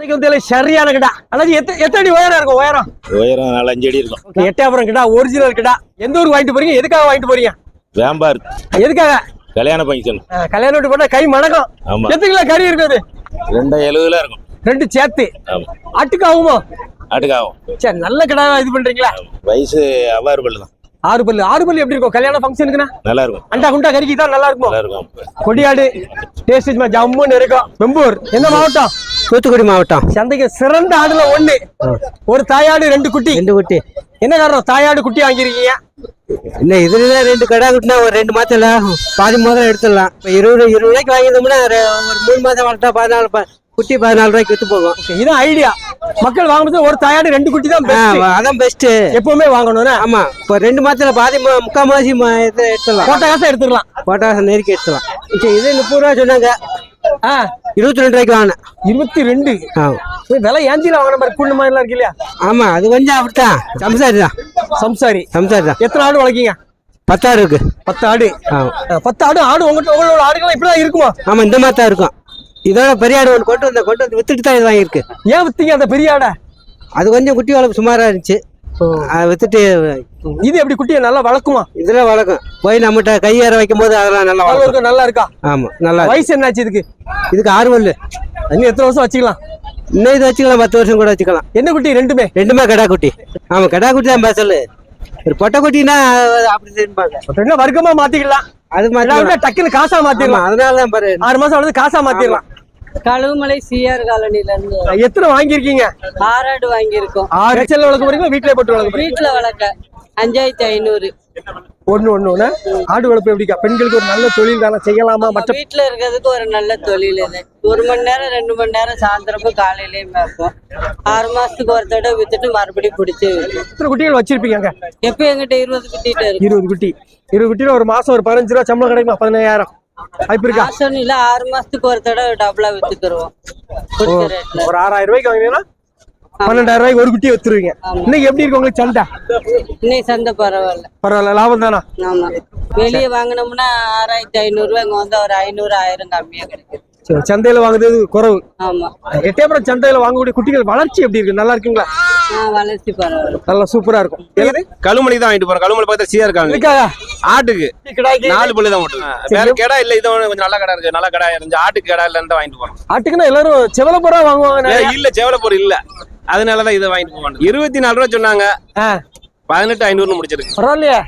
இன்னைக்கு வந்து சரியான கிடா. எத்த எத்தனை உயரம் இருக்கும் உயரம்? உயரம் அடி இருக்கும். ஓகே எட்டாபுரம் கிடா ஒரிஜினல் கிடா. எந்த ஊருக்கு வாங்கிட்டு போறீங்க? எதுக்காக வாங்கிட்டு போறீங்க? வேம்பார். எதுக்காக? கல்யாண ஃபங்க்ஷன் கல்யாணம் வீட்டு போட்டா கை மணக்கும். எத்தனை கிலோ கறி இருக்குது ரெண்டு எழுபதுல இருக்கும். ரெண்டு சேர்த்து. ஆமா. அட்டுக்கு ஆகுமோ ஆட்டுக்காகும் சரி நல்ல கிடா இது பண்றீங்களா? வயசு அவ்வாறு பல்லு தான். ஆறு பல்லு. ஆறு பல்லு எப்படி இருக்கும்? கல்யாண ஃபங்க்ஷனுக்குண்ணா நல்லா இருக்கும். அண்டா குண்டா கறிக்கு தான் நல்லா இருக்கும்? நல்லா இருக்கும். கொடியாடு டேஸ்ட் ஜம்முன்னு இருக்கும். வெம்பூர் எந்த மாவட்டம்? தூத்துக்குடி மாவட்டம். சந்தைக்கு சிறந்த ஆடுல ஒண்ணு. ஒரு தாயாடு ரெண்டு குட்டி. ரெண்டு குட்டி. என்ன காரணம்? தாயாடு குட்டி வாங்கியிருக்கீங்க? இல்ல இதுல ரெண்டு கடா குட்டினா ஒரு ரெண்டு மாசத்துல பாதி முதல்ல எடுத்துடலாம். இப்ப இருபது இருபது ரூபாய்க்கு வாங்கியிருந்தோம்னா ஒரு மூணு மாசம் வளர்த்தா பதினாலு குட்டி பதினாலு ரூபாய்க்கு வித்து போகும். இதான் ஐடியா மக்கள் வாங்கும்போது ஒரு தாயாடு ரெண்டு குட்டி தான். அதான் பெஸ்ட் எப்பவுமே வாங்கணும்னா. ஆமா இப்ப ரெண்டு மாசத்துல பாதி மு- முக்கால் மாசி எடுத்துடலாம். போட்ட காசை எடுத்துக்கலாம் போட்டாசம் நெருக்கி எடுத்துடலாம். இது முப்பது ரூபா சொன்னாங்க. இருபத்தி ரெண்டு ரூபாய்க்கு வாங்கினேன். இருபத்தி ரெண்டு? விலை ஏந்தில வாங்கின மாதிரி கூண்டு மாதிரி இருக்கு இல்லையா? ஆமா அது கொஞ்சம் அப்படித்தான். சம்சாரி தான். சம்சாரி. சம்சாரி தான். எத்தனை ஆடு வளர்க்கீங்க? பத்தாறு இருக்கு. பத்து ஆடு. பத்து ஆடு ஆடு உங்கள்கிட்ட உங்களோட ஆடுகள் இப்படிதான் இருக்குமா? ஆமா இந்த மாதிரி தான் இருக்கும். இதோட பெரிய ஆடு ஒன்று கொண்டு வந்த கொண்டு வந்து வித்துட்டு தான் இது வாங்கியிருக்கு. ஏன் வித்தீங்க அந்த பெரிய ஆடை? அது கொஞ்சம் குட்டி வளர்ப்பு சுமாரா இருந்துச்சு. அதை வித்துட்டு இது எப்படி குட்டியை நல்லா வளர்க்குமா? இதுல வளர்க்கும். போய் நம்மகிட்ட கையேற வைக்கும் போது அதெல்லாம் நல்லா வளர்க்கும். நல்லா இருக்கா? ஆமா நல்லா. வயசு என்னாச்சு இதுக்கு? இதுக்கு ஆறு பல்லு இன்னும் எத்தனை வருஷம் வச்சுக்கலாம்? இன்னும் இது வச்சுக்கலாம் பத்து வருஷம் கூட வச்சுக்கலாம். என்ன குட்டி? ரெண்டுமே? ரெண்டுமே கடா குட்டி. ஆமா கடா குட்டி தான் பேசல ஒரு பொட்டை குட்டினா அப்படி வர்க்கமா மாத்திக்கலாம். அது மாதிரி டக்குன்னு காசா மாத்திடலாம். அதனால தான் பாரு. ஆறு மாசம் ஆனது காசா மாத்திடலாம். கழுவுமலை சிஆர் காலனில இருந்து எத்தனை வாங்கியிருக்கீங்க? ஆறாடு வாங்கியிருக்கோம். ஆறு செல்ல வளர்க்க போறீங்களா வீட்டிலே போட்டு வளர்க்க வீட்டுல வளர்க்க. அஞ்சாயிரத்தி ஐநூறு. ஒண்ணு ஒண்ணு ஆடு வளர்ப்பு எப்படிக்கா? பெண்களுக்கு ஒரு நல்ல தொழில் தானே செய்யலாமா? மற்ற வீட்டுல இருக்கிறதுக்கு ஒரு நல்ல தொழில் இது. ஒரு மணி நேரம் ரெண்டு மணி நேரம் சாயந்தரமும் காலையிலயும் மேய்ப்போம். ஆறு மாசத்துக்கு ஒரு தடவை வித்துட்டு மறுபடியும் பிடிச்சி. எத்தனை குட்டிகள் வச்சிருப்பீங்க எப்ப எங்கிட்ட இருபது குட்டிட்டு இருபது குட்டி. இருபது குட்டியில ஒரு மாசம் ஒரு பதினஞ்சு ரூபா சம்பளம் கிடைக்குமா? பதினாயிரம் வாய்ப்பு இருக்கா? மாசம் இல்ல ஆறு மாசத்துக்கு ஒரு தடவை டபுளா ரேட்ல. ஒரு ஆறாயிரம் ரூபாய்க்கு வாங்கினீங்கன்னா பன்னெண்டாயிரம் ரூபாய்க்கு ஒரு குட்டி வச்சிருவீங்க இன்னைக்கு எப்படி இருக்கு உங்களுக்கு சண்டை இன்னைக்கு சந்தை பரவாயில்ல. பரவாயில்ல லாபம் தானா? ஆமா. வெளியே வாங்கினோம்னா ஆறாயிரத்தி ஐநூறு ரூபாய் இங்க வந்து ஒரு ஐநூறு ஆயிரம் கம்மியா கிடைக்கும் சந்தையில வாங்குறது குறவு. ஆமா. எட்டயபுரம் சந்தையில வாங்கக்கூடிய குட்டிகள் வளர்ச்சி எப்படி இருக்கு? நல்லா இருக்குங்களா? வளர்ச்சி பரவாயில்ல. நல்லா சூப்பரா இருக்கும். எது? கழுமலை தான் வாங்கிட்டு போறோம். கழுமலை பக்கத்துல சீயா இருக்காங்க. ஆட்டுக்கு. நாலு பல்லு தான் மட்டும் வேற கடை இல்ல இது கொஞ்சம் நல்ல கடை இருக்கு. நல்ல கடை இருந்துச்சு. ஆட்டுக்கு கடை இல்லன்னு தான் வாங்கிட்டு போறோம். ஆட்டுக்குன்னா எல்லாரும் செவலப்புறா வாங்குவாங்க. இல்ல செவலப்பூர் இல்ல. அதனாலதான் இதை வாங்கிட்டு போவாங்க இருபத்தி நாலு ரூபா சொன்னாங்க. பதினெட்டு ஐநூறுன்னு முடிச்சிருக்கு. பரவாயில்லையே.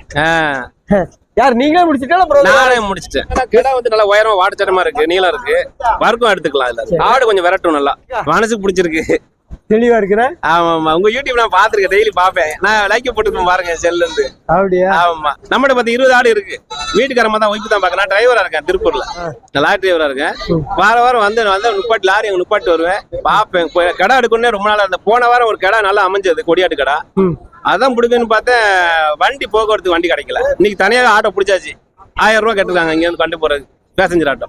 யார் நீங்களே முடிச்சிட்டா அப்புறம் நானே முடிச்சிட்டேன். கடை வந்து நல்லா உயரம் வாட்டுச்சரமா இருக்கு நீளம் இருக்கு. வர்க்கம் எடுத்துக்கலாம் இல்ல ஆடு கொஞ்சம் விரட்டும் நல்லா. மனசுக்கு பிடிச்சிருக்கு. தெளிவா இருக்கிறேன் ஆமா ஆமா உங்க யூடியூப் நான் பாத்துருக்கேன் டெய்லி பாப்பேன் நான் லைக் போட்டுருக்கேன் பாருங்க செல்ல இருந்து. அப்படியா? ஆமா நம்மகிட்ட பத்தி இருபது ஆடு இருக்கு. வீட்டுக்காரமா தான் ஒய்ப்பு தான் பார்க்க நான் டிரைவரா இருக்கேன் திருப்பூர்ல. நான் லாரி டிரைவரா இருக்கேன். வார வாரம் வந்து வந்து நுப்பாட்டி லாரி அங்க நுப்பாட்டி வருவேன். பார்ப்பேன். இப்போ கடை எடுக்கணும்னே ரொம்ப நாளா இருந்த போன வாரம் ஒரு கடை நல்லா அமைஞ்சது கொடியாட்டு கடை. அதான் பிடிக்குன்னு பார்த்தேன். வண்டி போக்குவரத்து வண்டி கிடைக்கல. இன்னைக்கு தனியாக ஆட்டோ பிடிச்சாச்சு. ஆயிரம் ரூபா கேட்டுருக்காங்க இங்க இருந்து கண்டு போறது பேசஞ்சர் ஆட்டோ.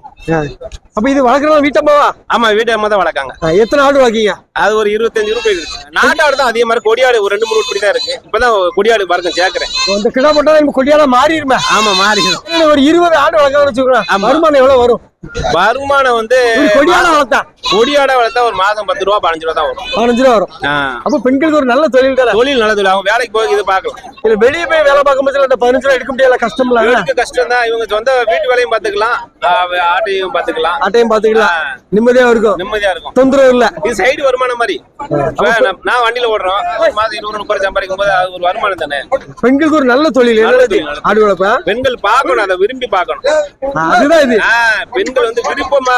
அப்ப இது வளர்க்குறவங்க வீட்டம்மாவா ஆமா வீட்டு அம்மா தான் வளர்க்காங்க. எத்தனை ஆடு வளர்க்கீங்க? அது ஒரு இருபத்தஞ்சு ரூபாய் இருக்கு. நாட்டாடு தான் அதே மாதிரி கொடியாடு ஒரு ரெண்டு மூணு இப்படி தான் இருக்கு. இப்பதான் கொடியாடு பறக்கும் சேர்க்கிறேன். இந்த கிடா போட்டா கொடியால மாறிடுமே. ஆமா மாறிடும். ஒரு இருபது ஆடு வளர்க்கணும்னு வச்சுக்கோங்க. ஆமா. வருமானம் எவ்வளவு வரும்? வருமானம் வந்து ஒரு கொடியால வளர்த்தா. கொடியாட வளர்த்தா ஒரு மாசம் பத்து ரூபா பதினஞ்சு ரூபா தான் வரும். பதினஞ்சு ரூபா வரும். அப்ப பெண்களுக்கு ஒரு நல்ல தொழில் தானே? தொழில் நல்ல தொழில். அவங்க வேலைக்கு போய் இது பார்க்கலாம். இல்ல வெளியே போய் வேலை பார்க்கும் போது பதினஞ்சு ரூபா எடுக்க முடியல கஷ்டம் இல்ல கஷ்டம் தான் இவங்க சொந்த வீட்டு வேலையும் பார்த்துக்கலாம். ஆ, ஆட்டையும் பார்த்துக்கலாம். ஆட்டையும் பாத்துக்கலாம் நிம்மதியா இருக்கும். நிம்மதியா இருக்கும். தொந்தரவு இல்ல. இது சைடு வருமானம் மாதிரி. நான் வண்டியில ஓடுறோம். மாதம் இருபது முப்பது சம்பாதிக்கும் போது அது ஒரு வருமானம் தானே? பெண்களுக்கு ஒரு நல்ல தொழில். ஆடு வளர்ப்பா? பெண்கள் பார்க்கணும் அதை விரும்பி பார்க்கணும். அதுதான் இது. ஆ, பெண்கள் வந்து விருப்பமா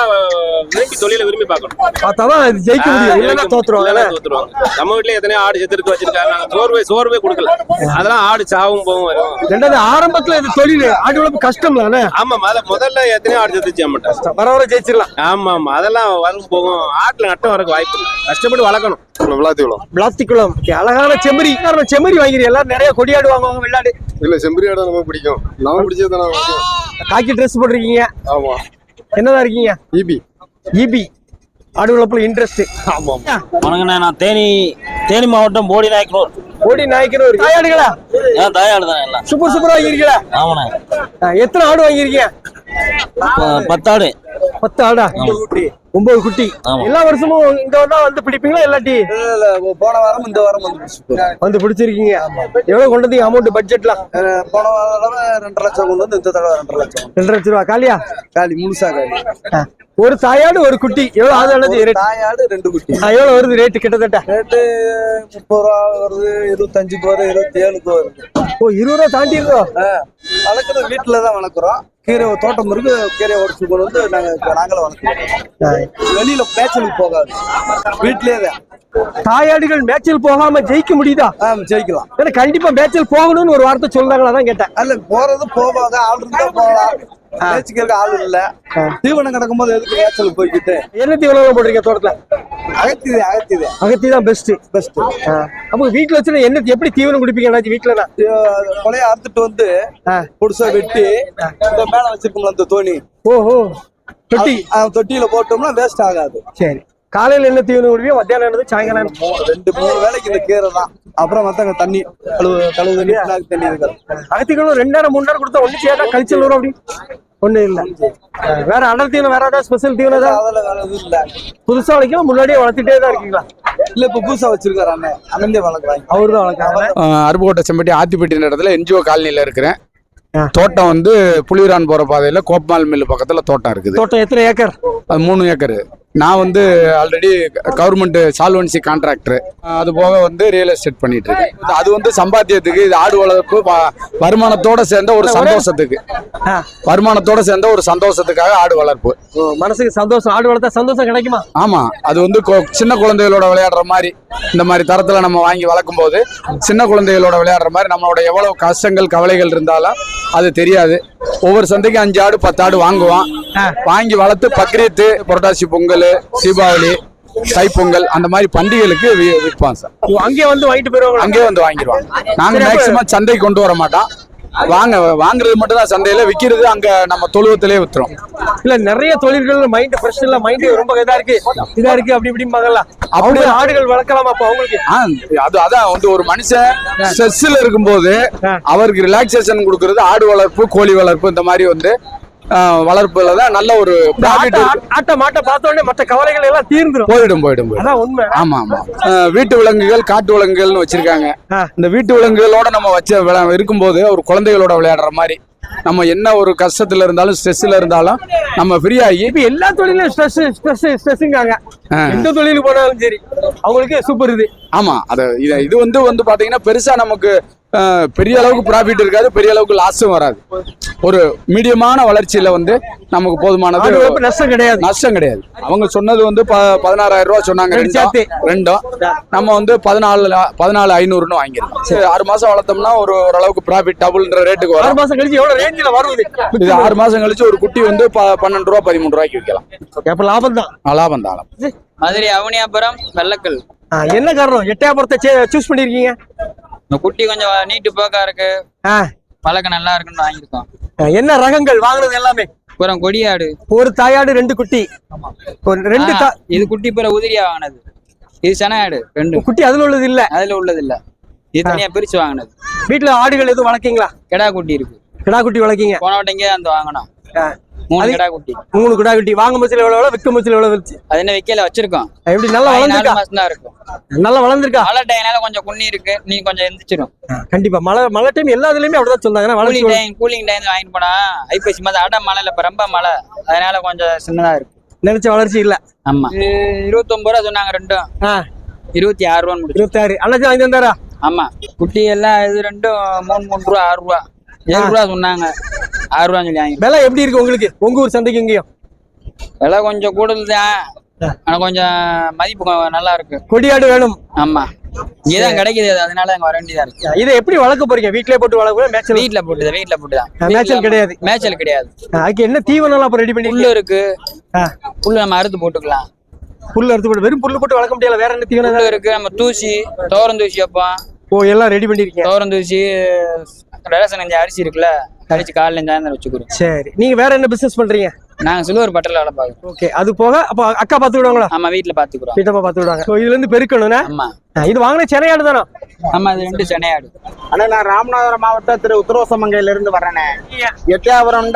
விரும்பி தொழிலை விரும்பி பார்க்கணும். இது ஜெயிக்க முடியும். இல்லன்னா தோத்துருவாங்க. தோத்துருவாங்க. நம்ம வீட்லயே எத்தனையோ ஆடு செத்துருக்கு வச்சிருக்காங்க. சோர்வே சோர்வே கொடுக்கல. அதெல்லாம் ஆடு சாவும் போகும் வரும். ரெண்டாவது ஆரம்பத்துல இது தொழில். ஆடு வளர்ப்பு கஷ்டம் தானே ஆமா முத- முதல்ல எத்தனையோ ஆடு செத்துச்சு நம்மகிட்ட வர வர ஜெயிச்சிடலாம். ஆமா ஆமா. அதெல்லாம் வரும் போகும். ஆட்டுல நட்டம் வரக்கு வாய்ப்பு கஷ்டப்பட்டு வளர்க்கணும். விளாத்திக்குளம். பிளாஸ்டிக்குளம் அழகான செம்மறி. செம்மறி வாங்கிறீங்க எல்லாரும் நிறைய கொடியாடு வாங்குவாங்க வெள்ளாடு இல்ல செம்பரி ஆடம் நமக்கு பிடிக்கும். நம்ம பிடிச்சது காக்கி ட்ரெஸ் போட்டிருக்கீங்க. ஆமா. என்னதான் இருக்கீங்க? இபி இபி ஆடு வளர்ப்புல இன்ட்ரெஸ்ட் வணக்கண்ணே நான் தேனி தேனி மாவட்டம் போடி நாயக்கனூர். ஓடி நாய்க்குன்னு ஒரு தாயாடுகளா? ஏன் தாயாடு தான் எல்லாம். சூப்பர் சூப்பரா வாங்கிருக்கீங்களா ஆமாண்ணே. எத்தனை ஆடு வாங்கியிருக்கீங்க? பத்தாடு. பத்து ஆடா ஒன்பது குட்டி. எல்லா வருஷமும் இங்க வந்தா வந்து பிடிப்பீங்களா இல்லாட்டி? போன வாரம் இந்த வாரம் வந்து வந்து பிடிச்சிருக்கீங்க. எவ்வளவு கொண்டு வந்தீங்க அமௌண்ட் பட்ஜெட்லாம் போன வாரம் ரெண்டரை லட்சம் கொண்டு வந்து இந்த தடவை ரெண்டரை லட்சம். ரெண்டு லட்ச ரூபா. காலியா? காலி முழுசா காலி. ஒரு தாயாடு ஒரு குட்டி. எவ்வளவு ஆதானது ரேட் தாயாடு ரெண்டு குட்டி. எவ்வளவு வருது ரேட்டு கிட்டத்தட்ட? ரேட்டு முப்பது ரூபா வருது இருபத்தஞ்சுக்கு வருது இருபத்தி ஏழுக்கு வருது ஓ இருபது ரூபா தாண்டி இருக்கோம் வளர்க்குறது வீட்டுல தான் வளர்க்குறோம். கீரை தோட்டம் இருக்கு கீரையை உடச்சு கொண்டு வந்து நாங்க நாங்களும் வளர்க்குறோம் வெளியில பேச்சலுக்கு போகாது. வீட்லயே தான். தாயாடுகள் மேய்ச்சல் போகாம ஜெயிக்க முடியுதா? ஜெயிக்கலாம். ஏன்னா கண்டிப்பா மேய்ச்சல் போகணும்னு ஒரு வார்த்தை சொல்றாங்களா? தான் கேட்டேன். அல்ல போறது போவாங்க ஆள் இருந்தா போகலாம். பேச்சுக்கிறதுக்கு ஆள் இல்ல. தீவனம் கிடக்கும் போது எதுக்கு மேய்ச்சலுக்கு போய்கிட்டு என்ன தீவனம் போடுறீங்க தோட்டத்துல? அகத்திது அகத்திது அகத்தி தான் பெஸ்ட் பெஸ்ட் அப்போ வீட்டுல வச்சு என்ன எப்படி தீவனம் குடிப்பீங்க வீட்டுல தான் கொலைய அறுத்துட்டு வந்து. புதுசா வெட்டி இந்த மேல வச்சிருக்கோம்ல அந்த தோணி. ஓஹோ. தொட்டி. தொட்டியில போட்டோம்னா வேஸ்ட் ஆகாது. சரி. காலையில என்ன தீவனம் குடிப்பீங்க மத்தியானம் என்னது? சாயங்காலம் ரெண்டு மூணு வேளைக்கு இந்த கீரை தான். அப்புறம் மத்தங்க தண்ணி கழுவு கழுவு தண்ணி தண்ணி இருக்கு அகத்திகளும் ரெண்டு நேரம் மூணு நேரம் கொடுத்தா ஒண்ணு செய்யாதா? கழிச்சல் வரும் அப்படி? ஒண்ணு இல்ல. வேற அடர் தீவனம் வேற ஏதாவது ஸ்பெஷல் தீவனம் ஏதாவது? இல்ல. புதுசா வளைக்கும் முன்னாடியே வளர்த்துட்டே தான் இருக்கீங்களா? இல்ல இப்ப புதுசா வச்சிருக்காரு அண்ணன் அண்ணந்தே வளர்க்குறாங்க. அவரு தான் வளர்க்காங்க அருப்புக்கோட்டை செம்பட்டி ஆத்திப்பட்டி இடத்துல என்ஜிஓ காலனியில் இருக்கிறேன். தோட்டம் வந்து புலியூரான் போகிற பாதையில் கோப்மால் மில் பக்கத்தில் தோட்டம் இருக்குது. தோட்டம் எத்தனை ஏக்கர்? அது மூணு ஏக்கர். நான் வந்து ஆல்ரெடி கவர்மெண்ட் சால்வன்சி கான்ட்ராக்டர் அது போக வந்து ரியல் எஸ்டேட் பண்ணிட்டு இருக்கேன் அது வந்து சம்பாத்தியத்துக்கு இது ஆடு வளர்ப்பு வருமானத்தோட சேர்ந்த ஒரு சந்தோஷத்துக்கு. வருமானத்தோட சேர்ந்த ஒரு சந்தோஷத்துக்காக ஆடு வளர்ப்பு. மனசுக்கு சந்தோஷம் ஆடு வளர்த்தா சந்தோஷம் கிடைக்குமா? ஆமா அது வந்து சின்ன குழந்தைகளோட விளையாடுற மாதிரி இந்த மாதிரி தரத்துல நம்ம வாங்கி வளர்க்கும் போது சின்ன குழந்தைகளோட விளையாடுற மாதிரி நம்மளோட எவ்வளவு கஷ்டங்கள் கவலைகள் இருந்தாலும் அது தெரியாது. ஒவ்வொரு சந்தைக்கும் அஞ்சு ஆடு பத்து ஆடு வாங்குவான் வாங்கி வளர்த்து பக்ரீத்து புரட்டாசி பொங்கல் தீபாவளி தைப்பொங்கல் அந்த மாதிரி பண்டிகைகளுக்கு விற்பான் சார். ஓ, அங்கேயே வந்து வாங்கிட்டு போயிருவாங்க அங்கேயே வந்து வாங்கிடுவாங்க. நாங்க மேக்சிமம் சந்தைக்கு கொண்டு வர மாட்டோம். வாங்க வாங்குறது மட்டும் தான் சந்தையில விக்கிறது அங்க நம்ம தொழுவத்திலே வித்துறோம். இல்ல நிறைய தொழில்கள் மைண்ட் ஃப்ரெஷ் இல்ல மைண்ட் ரொம்ப இதா இருக்கு. இதா இருக்கு அப்படி இப்படிம்பாங்கல்ல அப்படி ஆடுகள் வளர்க்கலாம் அப்ப அவங்களுக்கு. அது அதான் வந்து ஒரு மனுஷன் ஸ்ட்ரெஸ்ல இருக்கும்போது அவருக்கு ரிலாக்ஸேஷன் கொடுக்கறது ஆடு வளர்ப்பு கோழி வளர்ப்பு இந்த மாதிரி வந்து வளர்ப்புல தான் நல்ல ஒரு ப்ராஃபிட் ஆட்ட- மாட்ட பார்த்த உடனே மற்ற கவலைகள் எல்லாம் தீர்ந்துரும். போயிடும் போயிடும் அதான் உண்மை. ஆமா ஆமா. வீட்டு விலங்குகள் காட்டு விலங்குகள்னு வச்சிருக்காங்க. இந்த வீட்டு விலங்குகளோட நம்ம வச்ச இருக்கும்போது ஒரு குழந்தைகளோட விளையாடுற மாதிரி. நம்ம என்ன ஒரு கஷ்டத்துல இருந்தாலும் ஸ்ட்ரெஸ்ல இருந்தாலும் நம்ம ஃப்ரீ ஆகி இப்ப எல்லா தொழிலும் ஸ்ட்ரெஸ் ஸ்ட்ரெஸ் ஸ்ட்ரெஸ்ஸுங்காங்க. எந்த தொழிலுக்கு போனாலும் சரி அவங்களுக்கு சூப்பர் இது. ஆமா அது இது இது வந்து வந்து பாத்தீங்கன்னா பெருசா நமக்கு பெரிய அளவுக்கு ப்ராஃபிட் இருக்காது பெரிய அளவுக்கு லாஸும் வராது. ஒரு மீடியமான வளர்ச்சியில வந்து நமக்கு போதுமானது நஷ்டம் கிடையாது. நஷ்டம் கிடையாது. அவங்க சொன்னது வந்து ப- பதினாறாயிரம் ரூபாய் சொன்னாங்க ரெண்டு? ரெண்டும் நம்ம வந்து பதினாலு பதினாலு ஐநூறுன்னு வாங்கிருக்கோம் சரி. ஆறு மாசம் வளர்த்தோம்னா ஒரு ஓரளவுக்கு ப்ராஃபிட் டபுள்ன்ற ரேட்டுக்கு ஆறு வரும். மாசம் கழிச்சு எவ்வளவு ரேஞ்சில வரும் இது ஆறு மாசம் கழிச்சு ஒரு குட்டி வந்து பன்னெண்டு ரூபா பதிமூணு ரூபாய்க்கு விற்கலாம். அப்ப லாபம் தான் லாபம். தான் மதுரை அவனியாபுரம் வெள்ளக்கல். என்ன காரணம்? எட்டயபுரத்தை சூஸ் பண்ணிருக்கீங்க? இந்த குட்டி கொஞ்சம் நீட்டு போக்கா இருக்கு. வழக்க நல்லா இருக்குன்னு வாங்கியிருக்கோம். என்ன ரகங்கள்? வாங்குனது எல்லாமே? அப்புறம் கொடியாடு. ஒரு தாயாடு ரெண்டு குட்டி. ஒரு ரெண்டு இது குட்டி பிற உதிரியா வாங்கினது. இது செனாடு ரெண்டு. குட்டி அதுல உள்ளது இல்ல அதுல உள்ளது இல்ல இது தனியா பிரிச்சு வாங்கினது. வீட்டுல ஆடுகள் எதுவும் வளர்க்கீங்களா? கிடா குட்டி இருக்கு. கிடா குட்டி வளர்க்கீங்க. போன வட்டங்க அந்த வாங்கினோம். மூணு கிடா குட்டி. மூணு கிடா குட்டி. வாங்கும் பட்சத்தில் எவ்வளவு எவ்வளவு விற்கும் பட்சத்தில் எவ்வளவு விற்று அது என்ன வைக்கல வச்சிருக்கோம். எப்படி நல்லா நாலு வளர்ந்துருக்கா? மாசம் தான் இருக்கும். நல்லா வளர்ந்துருக்கா? மழை டைம்னால கொஞ்சம் குன்னி இருக்கு. நீ கொஞ்சம் எந்திரிச்சிடும் கண்டிப்பா. மழை மழை டைம் எல்லா இதுலயுமே அப்படிதான் சொன்னாங்க ஏன்னா கூலிங் டைம் கூலிங் டைம் வாங்கிட்டு போனா ஐப்பசி மாதம் அட மழை இல்ல இப்ப ரொம்ப மழை. அதனால கொஞ்சம் சின்னதா இருக்கு. நினைச்ச வளர்ச்சி இல்ல. ஆமா. இது இருபத்தொன்பது ரூபா சொன்னாங்க ரெண்டும். இருபத்தி ஆறு ரூபான்னு முடிச்சு. இருபத்தாறு அண்ணாச்சி வாங்கி தந்தாரா ஆமா. குட்டி எல்லாம் இது ரெண்டும் மூணு மூணு ரூபா ஆறு ரூபா. ஏழு ரூபா சொன்னாங்க. ஆறு ரூபான்னு சொல்லி விலை எப்படி இருக்கு உங்களுக்கு? உங்க ஊர் சந்தைக்கு இங்கேயும் விலை கொஞ்சம் கூடுதல் தான் ஆனா கொஞ்சம் மதிப்பு நல்லா இருக்கு. கொடியாடு வேணும். ஆமா. இங்கதான் கிடைக்குது. அது, அதனால அங்க வர வேண்டியதா இருக்கு. இதை எப்படி வளர்க்க போறீங்க? வீட்லயே போட்டு வளர்க்க மேட்சல் வீட்டுல போட்டுதான் வீட்டுல போட்டுதான். மேய்ச்சல் கிடையாது. மேய்ச்சல் கிடையாது. அதுக்கு என்ன தீவனம் அப்ப ரெடி பண்ணி புல்லு இருக்கு. புல்லு நம்ம அறுத்து போட்டுக்கலாம். புல்லு அறுத்து போட்டு வெறும் புல்லு போட்டு வளர்க்க முடியல. வேற என்ன தீவனம் இருக்கு. நம்ம தூசி தோரம் தூசி வைப்போம். ஓ எல்லாம் ரெடி பண்ணிருக்கீங்க. தோரம் தூசி ரேஷன் கஞ்சி அரிசி இருக்குல்ல. அரிசி காலையில சாயந்தரம் வச்சுக்கிறோம் சரி. நீங்க வேற என்ன பிசினஸ் பண்றீங்க? நாங்க சில்வர் பட்டர்ல வேலை பார்க்கறோம். ஓகே அது போக அப்ப அக்கா பாத்து விடுவாங்களா ஆமா வீட்டுல பாத்துக்கிறோம் வீட்டம்மா பாத்து விடுவாங்க So, இதுல இருந்து பெருக்கணும்னா? ஆமா. இது வாங்கின சென்னையாடு தானே? ஆமா அது ரெண்டு சென்னையாடு அண்ணா நான் ராமநாதபுரம் மாவட்டம் திரு உத்தரவசமங்கையில இருந்து வர்றேனே எட்டயபுரம்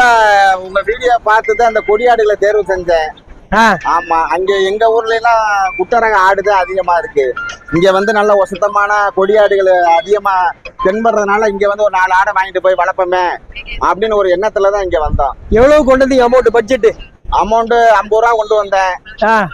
உங்க வீடியோ பார்த்து தான் அந்த கொடியாடுகளை தேர்வு செஞ்சேன். ஆமா அங்க எங்க ஊர்ல எல்லாம் குட்டரக ஆடுதான் அதிகமா இருக்கு. இங்க வந்து நல்ல வசத்தமான கொடியாடுகள் அதிகமா தென்படுறதுனால இங்க வந்து ஒரு நாலு ஆடை வாங்கிட்டு போய் வளர்ப்போமே அப்படின்னு ஒரு எண்ணத்துல தான் இங்க வந்தோம். எவ்வளவு கொண்டு வந்தீங்க அமௌண்ட் பட்ஜெட் அமௌண்ட் ஐம்பது ரூபா கொண்டு வந்தேன்.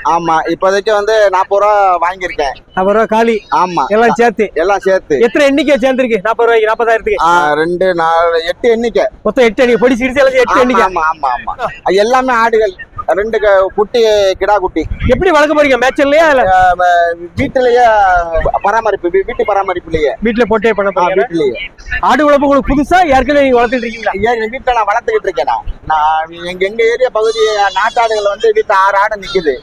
ஆமா இப்போதைக்கு வந்து நாற்பது ரூபா வாங்கியிருக்கேன். அப்புறம் காலி. ஆமா. எல்லாம் சேர்த்து. எல்லாம் சேர்த்து. எத்தனை எண்ணிக்கை சேர்ந்துருக்கு? நாற்பது ரூபாய்க்கு நாற்பதாயிரத்துக்கு? ரெண்டு நாலு எட்டு எண்ணிக்கை. மொத்தம் எட்டு எண்ணிக்கை. பொடி எல்லாம் எட்டு எண்ணிக்கை. ஆமா ஆமா ஆமா. எல்லாமே ஆடுகள். ரெண்டு குட்டி கிடா குட்டி. எப்படி வளர்க்க போறீங்க? மேட்ச்லயா இல்ல? வீட்டிலேயே பராமரிப்பு வீட்டு பராமரிப்புலயே. வீட்டுல போட்டே பண்ண போறீங்க வீட்டிலேயே. ஆடு வளர்ப்பு உங்களுக்கு புதுசா? ஏற்கனவே நீங்க வளர்த்துட்டு இருக்கீங்களா? எங்க வீட்டுல நான் வளர்த்துக்கிட்டு இருக்கேன் நான். எங்க எங்க ஏரியா பகுதி நாட்டாடுகள் வந்து வீட்டுல ஆறு ஆடு நிக்குது.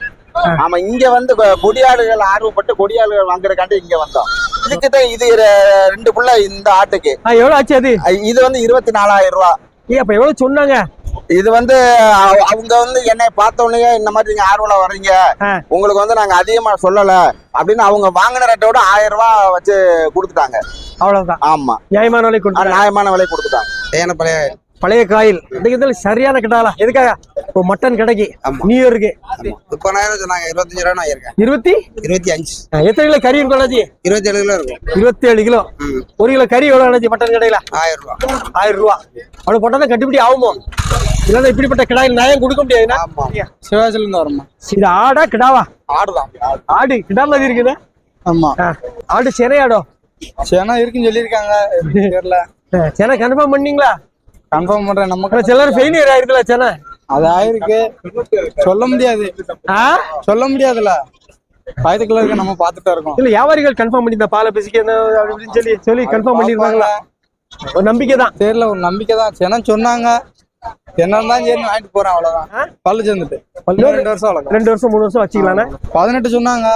ஆமா இங்க வந்து கொடியாடுகள் ஆர்வப்பட்டு கொடியாடுகள் வாங்குறதுக்காண்டி இங்க வந்தோம். இதுக்கு தான் இது ரெண்டு புள்ள இந்த ஆட்டுக்கு. எவ்வளவு ஆச்சு அது? இது வந்து இருபத்தி நாலாயிரம் ரூபா. ஏ அப்ப எவ்வளவு சொன்னாங்க? இது வந்து அவ- அவங்க வந்து என்னை பார்த்த உடனே இந்த மாதிரி நீங்க ஆர்வல வர்றீங்க. உங்களுக்கு வந்து நாங்க அதிகமா சொல்லல. அப்படின்னு அவங்க வாங்கின ரேட்டோட ஆயிரம் ரூபாய் வச்சு கொடுத்துட்டாங்க. அவ்வளவுதான். ஆமா. நியாயமான விலை நியாயமான விலை கொடுத்துட்டாங்க. பழைய பழைய காயில். இதுக்கு சரியான கிட்டாலா எதுக்காக? இப்போ மட்டன் கடைக்கு. நியூ இயருக்கு முப்பதாயிரம் சொன்னாங்க? இருபத்தஞ்சு ரூபா இருக்கேன் இருபத்தி? இருபத்தி அஞ்சு. எத்தனை கிலோ கறி இருக்கும் அண்ணாச்சி? இருபத்தி ஏழு கிலோ இருக்கும். இருபத்தி ஏழு கிலோ ஒரு கிலோ கறி எவ்வளவு அண்ணாச்சி மட்டன் கடையில? ஆயிரம் ரூபா ஆயிரம் ரூபா அவ்வளவு போட்டா தான் கட்டுப்படி ஆகுமோ? இல்லைன்னா இப்படிப்பட்ட கிடாயில் நியாயம் கொடுக்க முடியாதுண்ணா. ஆமா. சிவாசில இருந்து வரோம்மா. இது ஆடா கிடாவா? ஆடுதான். ஆடு கிடா மாதிரி இருக்குதா? ஆமா. ஆடு சென்னை ஆடோ? சேனா இருக்குன்னு சொல்லியிருக்காங்க. தெரியல. ஆ, சென்னை கன்ஃபார்ம் பண்ணீங்களா? கன்ஃபார்ம் பண்றேன். நம்ம ஆனா சிலர் ஃபெயிலியர் ஆயிருக்குல்ல சென்னை அது ஆயிருக்கு. சொல்ல முடியாது. சொல்ல முடியாதுல்ல பயத்துக்குள்ள இருக்க நம்ம பாத்துட்டு இருக்கோம். இல்ல வியாபாரிகள் கன்ஃபார்ம் பண்ணி பாலை பிசிக்க அப்படி இப்படின்னு சொல்லி சொல்லி கன்ஃபார்ம் பண்ணிருந்தாங்களா ஒரு நம்பிக்கை தான். தெரியல ஒரு நம்பிக்கை தான். சேனா சொன்னாங்க. என்ன இருந்தாலும் சரி வாங்கிட்டு போறேன் அவ்வளவுதான். பல்லு சேர்ந்துட்டு. ரெண்டு வருஷம் ரெண்டு வருஷம் மூணு வருஷம் வச்சுக்கலாண்ணே பதினெட்டு சொன்னாங்க.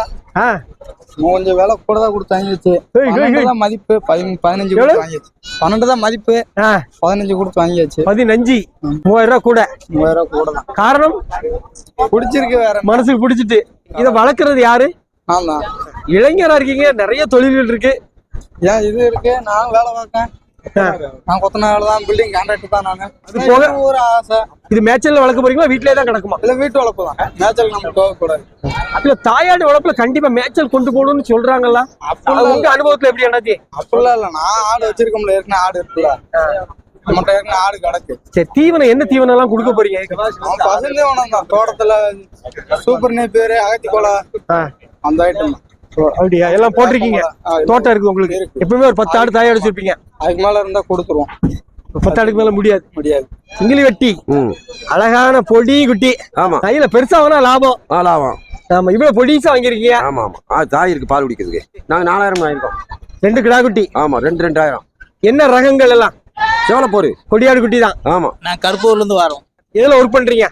கொஞ்சம் விலை கூட தான் கொடுத்து வாங்கிடுச்சு. தான் மதிப்பு பதினஞ்சு கொடுத்து பன்னெண்டு தான் மதிப்பு பதினஞ்சு கொடுத்து வாங்கியாச்சு. பதினஞ்சு. மூவாயிரம் ரூபாய் கூட. மூவாயிரம் ரூபா கூட தான். காரணம்? பிடிச்சிருக்கு வேற. மனசுக்கு பிடிச்சிட்டு. இதை வளர்க்கறது யாரு? ஆமா. இளைஞரா இருக்கீங்க நிறைய தொழில்கள் இருக்கு. ஏன் இது இருக்கு? நான் வேலை பார்க்கேன் நான் கொத்தன வேலை தான் பில்டிங் கான்ட்ராக்டர் தான் நானு. அது போக- ஒரு ஆசை. இது மேய்ச்சல்ல வளர்க்க போறீங்களா? வீட்லயே தான் கிடக்குமா? இல்ல வீட்டு வளர்ப்பு தான். மேய்ச்சல் நம்ம போகக்கூடாது இல்ல தாயாடு வளர்ப்புல கண்டிப்பா மேய்ச்சல் கொண்டு போகணும்னு சொல்றாங்கல்ல? அது உங்க அனுபவத்துல எப்படி என்னாச்சு அப்படிலாம் இல்ல. நான் ஆடு வச்சிருக்க முடியல ஏற்கனவே ஆடு இருக்குல்ல. நம்மகிட்ட ஏற்கனவே ஆடு கிடக்கு. சரி தீவனம் என்ன தீவனம் எல்லாம் கொடுக்க போறீங்க? அவன் பசுந்தே வேணும் தான் தோட்டத்துல சூப்பர் நேப்பியர் அகத்தி கொலை அந்த ஐட்டம் அப்படியா? எல்லாம் போட்டிருக்கீங்க? தோட்டம் இருக்கு உங்களுக்கு. எப்பவுமே ஒரு பத்து ஆடு தாயாடு வச்சிருப்பீங்க அதுக்கு மேல இருந்தா கொடுத்துருவோம். பத்து ஆடுக்கு மேல முடியாது. முடியாது. சிங்கிலி வெட்டி. அழகான பொடி குட்டி. ஆமா. கையில பெருசா வேணா லாபம். ஆளாவும் ஆமா இவ்வளவு பொடிசா வாங்கிருக்கீங்க ஆமா ஆமா. ஆ தாய் இருக்கு பால் குடிக்கிறதுக்கு. நாங்க நாலாயிரம் வாங்கிருக்கோம் ரெண்டு கிடா குட்டி. ஆமா ரெண்டு ரெண்டாயிரம். என்ன ரகங்கள் எல்லாம்? சேவலப்போரு கொடியாடு குட்டி தான். ஆமா. நான் கருப்பூர்ல இருந்து வரோம். எதுல ஒர்க் பண்றீங்க?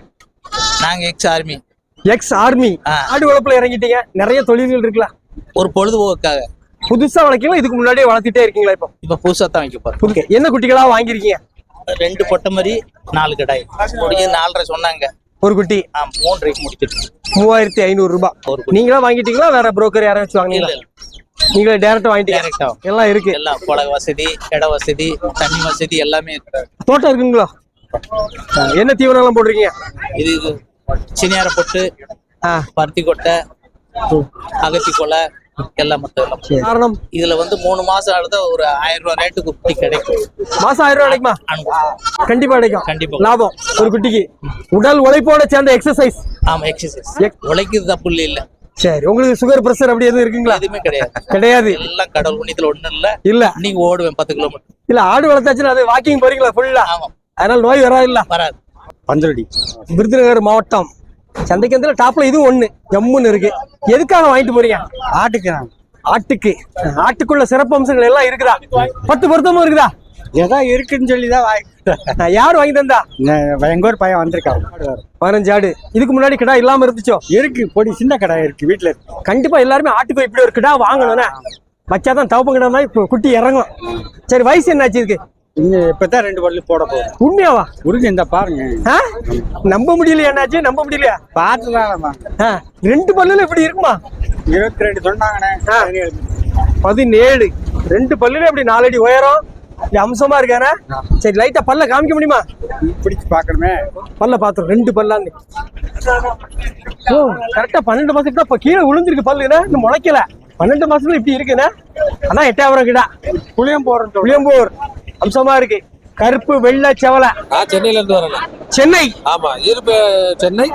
நாங்க எக்ஸ் ஆர்மி எக்ஸ் ஆர்மி ஆ. ஆடு வளர்ப்புல இறங்கிட்டீங்க. நிறைய தொழில்கள் இருக்குல்ல. ஒரு பொழுதுபோக்குக்காக. புதுசா வளர்க்கீங்களா? இதுக்கு முன்னாடியே வளர்த்துட்டே இருக்கீங்களா இப்போ? இப்ப புதுசா தான் வைக்க புதுக்க என்ன குட்டிகளா வாங்கிருக்கீங்க ரெண்டு பொட்டை மாதிரி நாலு கடாய். முடிஞ்சு நாலரை சொன்னாங்க. ஒரு குட்டி. ஆ, மூன்றரைக்கு முடிச்சிட்டு மூவாயிரத்தி ஐநூறு ரூபாய் ஒரு குட்டி. நீங்களா வாங்கிட்டீங்களா? வேற புரோக்கர் யாரும் வச்சு வாங்கினீங்களா? நீங்களே டேரக்டா வாங்கிட்டீங்க. டைரக்டா எல்லாம் இருக்கு. எல்லாம் குள வசதி இட வசதி தண்ணி வசதி எல்லாமே இருக்கு. தோட்டம் இருக்குங்களா? என்ன தீவனம் எல்லாம் போடுறீங்க இது சினியார பொட்டு ஆ. பருத்தி கொட்டை அகத்தி கொலை எல்லாம் மொத்தம் எல்லாம் காரணம்? இதுல வந்து மூணு மாசம் அழுத ஒரு ஆயிரம் ரூபாய் ரேட்டு குட்டி கிடைக்கும். மாசம் ஆயிரம் ரூபாய் கிடைக்குமா? கண்டிப்பா கிடைக்கும். கண்டிப்பா. லாபம். ஒரு குட்டிக்கு. உடல் உழைப்போட சேர்ந்த எக்ஸசைஸ் ஆமா எக்ஸசைஸ் உழைக்கிறது தப்பு இல்ல இல்ல. சரி உங்களுக்கு சுகர் பிரஷர் அப்படி எதுவும் இருக்குங்களா? எதுவுமே கிடையாது. கிடையாது. எல்லாம் கடவுள் புண்ணியத்துல ஒண்ணும் இல்ல. இல்ல. இன்னைக்கு ஓடுவேன் பத்து கிலோமீட்டர் இல்ல ஆடு வளர்த்தாச்சுன்னா அது வாக்கிங் போறீங்களா ஃபுல்லா ஆமா. அதனால நோய் வராது இல்ல வராது. பஞ்சரடி. விருதுநகர் மாவட்டம் சந்தைக்கந்தில டாப்ல இதுவும் ஒண்ணு. ஜம்முன்னு இருக்கு. எதுக்காக வாங்கிட்டு போறீங்க? ஆட்டுக்கு ஆட்டுக்கு. ஆட்டுக்குள்ள சிறப்பு அம்சங்கள் எல்லாம் இருக்குதா? பத்து பொருத்தமும் இருக்குதா? ஏதோ இருக்குன்னு சொல்லி தான் வாங்கி யார் வாங்கி தந்தா? எங்க ஊர் பையன் வந்திருக்கான். பதினஞ்சு ஆடு. இதுக்கு முன்னாடி கிடா இல்லாம இருந்துச்சோ? இருக்கு. பொடி சின்ன கடை இருக்கு வீட்டுல இருக்கு. கண்டிப்பா எல்லாருமே ஆட்டுக்கு இப்படி ஒரு கிடா வாங்கணும்னா. வச்சாதான் தவப்ப கிடா மாதிரி குட்டி இறங்கும். சரி வயசு என்னாச்சு இருக்கு இங்க இப்பதான் ரெண்டு பல்லு போட போகுது. உண்மையாவா? உறுதி இந்த பாருங்க? நம்ப முடியலையா என்னாச்சு? நம்ப முடியலையா? பார்த்துதானம்மா. ஆ, ரெண்டு பல்லுல இப்படி இருக்குமா? இருபத்தி ரெண்டு சொன்னாங்கண்ணே பதினேழு. ரெண்டு பல்லுல இப்படி நாலடி உயரம். அம்சமா இருக்கானே? சரி லைட்டா பல்ல காமிக்க முடியுமா? பிடிச்சு பார்க்கணுமே. பல்ல பாத்துரும் ரெண்டு பல்லாங்க ஓ கரெக்டா பன்னெண்டு மாசத்துக்கு இப்ப கீழே விழுந்திருக்கு பல்லுனா இன்னும் முளைக்கல. பன்னெண்டு மாசத்துல இப்படி இருக்குண்ணே? அதான் எட்டாயிரம் கிடா. புளியம்போரம் புளியம்பூர். அம்சமா இருக்கு. கருப்பு வெள்ளை செவலை. நான் சென்னையில இருந்து வரேன் சென்னை? ஆமா இருப்பு சென்னை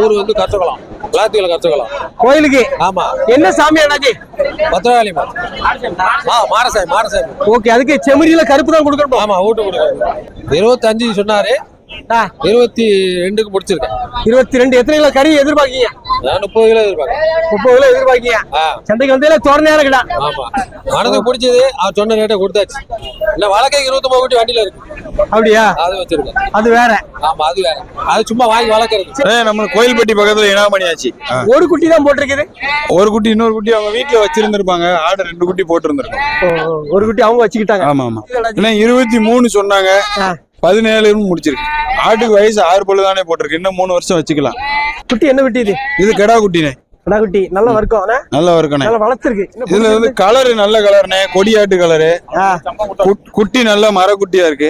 ஊர் வந்து கற்றுக்கலாம். விளாத்தியில கற்றுக்கலாம். கோயிலுக்கு? ஆமா. என்ன சாமி அண்ணாச்சி? பத்திரகாளி ஆ மாரசாமி மாரசாமி. ஓகே அதுக்கு செமரியில கருப்பு தான் கொடுக்கணும்? ஆமா வீட்டு கொடுக்குறாங்க இருபத்தஞ்சு சொன்னாரு. இருபத்தி ரெண்டுக்கு முடிச்சிருக்கேன். இருபத்தி ரெண்டு எத்தனை கிலோ கறி எதிர்பார்க்கீங்க? நான் முப்பது கிலோ எதிர்பார்க்கேன் முப்பது கிலோ எதிர்பார்க்கீங்க. ஆ. சந்தைக்கு வந்து தோரணையா இருக்குடா. ஆமா. மனதுக்கு பிடிச்சது அவன் சொன்ன ரேட்டை கொடுத்தாச்சு. இல்ல வழக்கை இருபத்தொன்பது கோடி வண்டியில இருக்கு. அப்படியா? அது வச்சிருக்கேன். அது வேற. ஆமா அது வேற. அது சும்மா வாங்கி வளர்க்கறது. நம்ம கோயில்பட்டி பக்கத்துல இனா பண்ணியாச்சு. ஒரு குட்டி தான் போட்டிருக்குது. ஒரு குட்டி இன்னொரு குட்டி அவங்க வீட்டுல வச்சிருந்திருப்பாங்க. ஆடு ரெண்டு குட்டி போட்டிருந்திருக்கும். ஒரு குட்டி அவங்க வச்சுக்கிட்டாங்க. ஆமா ஆமா ஏன்னா இருபத்தி மூணு சொன்னாங்க. பதினேழுன்னு முடிச்சிருக்கு. ஆட்டுக்கு வயசு ஆறு பல்லு தானே போட்டிருக்கு. இன்னும் மூணு வருஷம் வச்சுக்கலாம். குட்டி என்ன குட்டி இது? இது கெடா குட்டினே. நல்ல வர்க்கம்? நல்லா நல்லா வளர்த்துருக்கு. இதுல வந்து கலர் நல்ல கலர்னே கொடியாட்டு கலரு குட்டி நல்ல மரக்குட்டியா இருக்கு.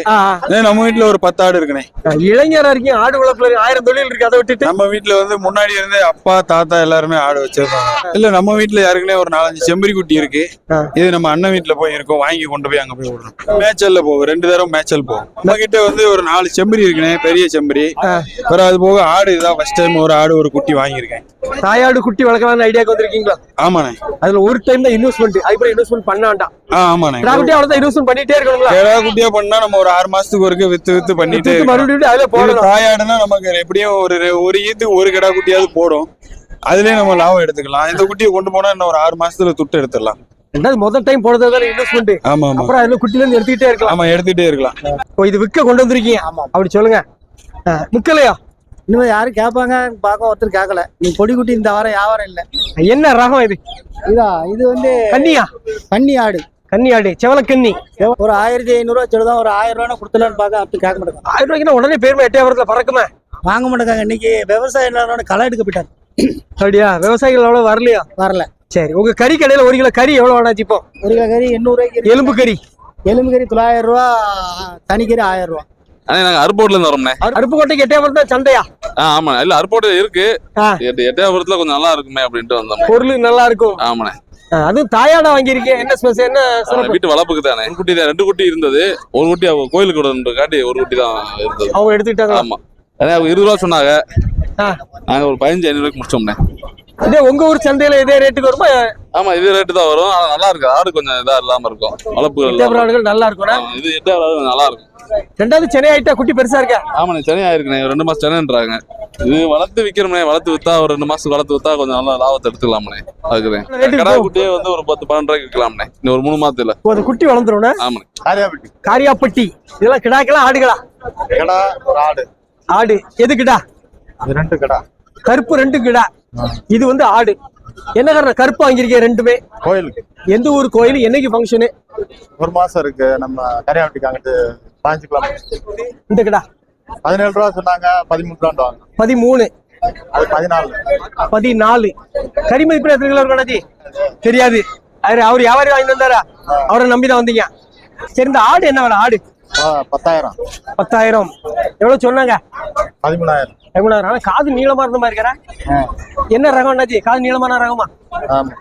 நம்ம வீட்டுல ஒரு பத்து ஆடு இருக்குனே. இளைஞரா இருக்கீங்க. ஆடு வளர்ப்புல. ஆயிரம் தொழில் இருக்கு. அதை விட்டுட்டு? நம்ம வீட்டுல வந்து முன்னாடி இருந்தே அப்பா தாத்தா எல்லாருமே ஆடு வச்சிருப்பாங்க இல்ல நம்ம வீட்டுல யாருக்குனே ஒரு நாலஞ்சு செம்பரி குட்டி இருக்கு. இது நம்ம அண்ணன் வீட்டுல போய் இருக்கோம் வாங்கி கொண்டு போய் அங்க போய் விடணும். மேய்ச்சல்ல போகும். ரெண்டு தடவை மேய்ச்சல் போகும். நம்ம கிட்ட வந்து ஒரு நாலு செம்பரி இருக்குனே பெரிய செம்பரி. அப்புறம் அது போக ஆடு இதுதான் ஃபர்ஸ்ட் டைம் ஒரு ஆடு ஒரு குட்டி வாங்கியிருக்கேன். தாயாடு குட்டி வளர்க்கலாம்னு ஐடியாக்கு வந்திருக்கீங்களா? ஆமாண்ணே. அதுல ஒரு டைம் தான் இன்வெஸ்ட்மெண்ட் அதுக்கப்புறம் இன்வெஸ்ட்மெண்ட் பண்ண வேண்டாம். ஆமாண்ணே. கடா குட்டி அவ்வளவுதான் இன்வெஸ்ட்மெண்ட் பண்ணிட்டே இருக்கணுங்களா கிடா குட்டியா பண்ணா நம்ம ஒரு ஆறு மாசத்துக்கு ஒருக்க வித்து வித்து பண்ணிட்டே. மறுபடியும் அதுல இது போடணும். தாயாடுனா நமக்கு எப்படியும் ஒரு ஒரு ஈத்துக்கு ஒரு கிடா குட்டியாவது போடும். அதுலயே நம்ம லாபம் எடுத்துக்கலாம். இந்த குட்டியை கொண்டு போனா இன்னும் ஒரு ஆறு மாசத்துல துட்டு எடுத்துடலாம். ரெண்டாவது முதல் டைம் போடுறது தானே இன்வெஸ்ட்மெண்ட் ஆமா ஆமா. அப்புறம் அதுல குட்டில இருந்து எடுத்துக்கிட்டே இருக்கலாம். ஆமா எடுத்துட்டே இருக்கலாம். இது விற்க கொண்டு வந்திருக்கீங்க. அப்படி சொல்லுங்க. ஆ, விற்கலையா இன்னும் யாரும் கேட்பாங்க பார்க்க ஒருத்தர் கேட்கல நீ கொடி குட்டி இந்த வாரம் வியாபாரம் இல்லை. என்ன ரகம் இது? இதா இது வந்து கன்னியா? கன்னி ஆடு கன்னி ஆடு செவல கன்னி ஒரு ஆயிரத்தி ஐநூறுரூவா சொல்லுதான் ஒரு ஆயிரம் ரூபா கொடுத்துலான்னு பார்க்க அப்படி கேட்க மாட்டாங்க. ஆயிரம் ரூபாய்க்குன்னா உடனே பேருமா எட்டாயிரத்துல பறக்குமே? வாங்க மாட்டாங்க. இன்னைக்கு விவசாய நிலவரம் களை எடுக்க போயிட்டாங்க அப்படியா? விவசாயிகள் அவ்வளவு வரலையா? வரல. சரி உங்க கறி கடையில ஒரு கிலோ கறி எவ்வளவு வேணாச்சு இப்போ? ஒரு கிலோ கறி எண்ணூறு ரூபாய்க்கு எலும்பு கறி. எலும்பு கறி தொள்ளாயிரம் ரூபா தனி கறி ஆயிரம் ரூபா. அண்ணே நாங்க அருப்போட்ல இருந்து வரோம்ண்ணே அருப்புக்கோட்டைக்கு எட்டாயிரம் தான் சந்தையா? ஆ ஆமா இல்ல அருப்போட்டு இருக்கு. ஆ. எட்டு எட்டாயிரத்துல கொஞ்சம் நல்லா இருக்குமே அப்படின்ட்டு வந்தோம். பொருள் நல்லா இருக்கும். ஆமாண்ணே. அதுவும் தாயாடா வாங்கியிருக்கேன். என்ன ஸ்பெஷல் என்ன வீட்டு வளர்ப்புக்கு தானே. ஒரு குட்டி தான் ரெண்டு குட்டி இருந்தது. ஒரு குட்டி அவங்க கோயிலுக்கு விடணும் காட்டி ஒரு குட்டி தான் இருந்தது. அவங்க எடுத்துக்கிட்டாங்க ஆமா. அதே அவங்க இருபது ரூபா சொன்னாங்க. நாங்க ஒரு பதினஞ்சு ஐநூறு ரூபாய்க்கு முடிச்சோம்ண்ணே. இதே உங்க ஊர் சந்தையில இதே ரேட்டுக்கு வருமா? ஆமா இது ரேட்டு தான் வரும். ஆனா நல்லா இருக்கு. ஆடு கொஞ்சம் இதா இல்லாம இருக்கும். ஆடுகள் நல்லா இருக்கும் இது எட்டாயிரம் நல்லா இருக்கும். ரெண்டாவது சென்னை ஆயிட்டா குட்டி பெருசா இருக்கா? ஆமாண்ணே சென்னை ஆயிருக்குண்ணே. ரெண்டு மாசம் சென்னைன்றாங்க. இது வளர்த்து விக்கிறோம்ண்ணே வளர்த்து வித்தா ஒரு ரெண்டு மாசத்துக்கு வளர்த்து வித்தா கொஞ்சம் நல்லா லாபத்தை எடுத்துக்கலாம்ண்ணே. அதுக்குதான் கடா. குட்டியே வந்து ஒரு பத்து பன்னெண்டு ரூபாய்க்கு விற்கலாம்ண்ணே. இன்னும் ஒரு மூணு மாசத்துல அது குட்டி வளர்ந்துரும் ஆமாண்ணே. காரியாப்பட்டி இதெல்லாம் கிடாக்கெல்லாம் ஆடுகளா? கடா ஒரு ஆடு. ஆடு. எது கிடா? ரெண்டு கடா. கருப்பு ரெண்டு கிடா. இது வந்து ஆடு. என்ன காரணம்? கருப்பு வாங்கியிருக்கேன் ரெண்டுமே. கோயிலுக்கு. எந்த ஊர் கோயில்? என்னைக்கு ஃபங்க்ஷனு ஒரு மாசம் இருக்கு. நம்ம கரையாவட்டிக்கு அங்கிட்டு பாஞ்சுக்கலாம். இந்த கிடா பதினேழு ரூபா சொன்னாங்க பதிமூணு வாங்க. பதிமூணு. அது பதினாலு. பதினாலு. கறி மதிப்பு எத்தனை கிலோ இருக்கும்? தெரியாது. அவரு அவர் வியாபாரி வாங்கி வந்தாரா? அவரை நம்பி தான் வந்தீங்க. சரி இந்த ஆடு என்ன வேலை? ஆடு? பத்தாயிரம். பத்தாயிரம். எவ்வளவு சொன்னாங்க? பதிமூணாயிரம். பதிமூணாயிரம். ஆனா காது நீளமா இருந்த மாதிரி இருக்கிறேன் என்ன ரகம் அண்ணாச்சி? காது நீளமான ரகமா? ஆமா.